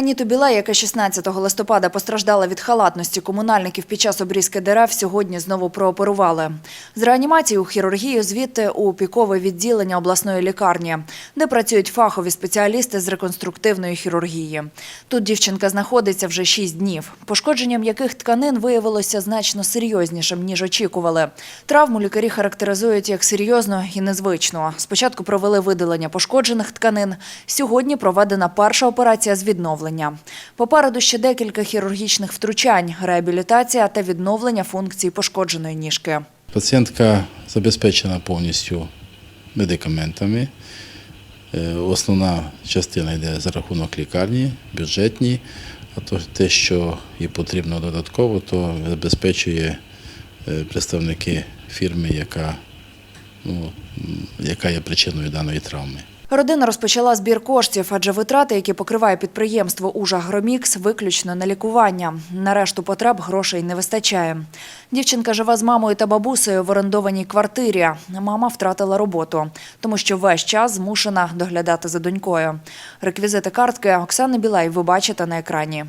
Аніту Білей, яка 16 листопада постраждала від халатності комунальників під час обрізки дерев, сьогодні знову прооперували. З реанімації у хірургію звідти у пікове відділення обласної лікарні, де працюють фахові спеціалісти з реконструктивної хірургії. Тут дівчинка знаходиться вже 6 днів. Пошкодження м'яких тканин виявилося значно серйознішим, ніж очікували. Травму лікарі характеризують як серйозну і незвичну. Спочатку провели видалення пошкоджених тканин. Сьогодні проведена перша операція з відновлення. Попереду ще декілька хірургічних втручань, реабілітація та відновлення функцій пошкодженої ніжки. Пацієнтка забезпечена повністю медикаментами. Е, Основна частина йде за рахунок лікарні, бюджетні, а то те, що їй потрібно додатково, то забезпечує е, представники фірми, яка, ну, яка є причиною даної травми. Родина розпочала збір коштів, адже витрати, які покриває підприємство «Ужагромікс», виключно на лікування. На решту потреб грошей не вистачає. Дівчинка живе з мамою та бабусею в орендованій квартирі. Мама втратила роботу, тому що весь час змушена доглядати за донькою. Реквізити картки Оксани Білей ви бачите на екрані.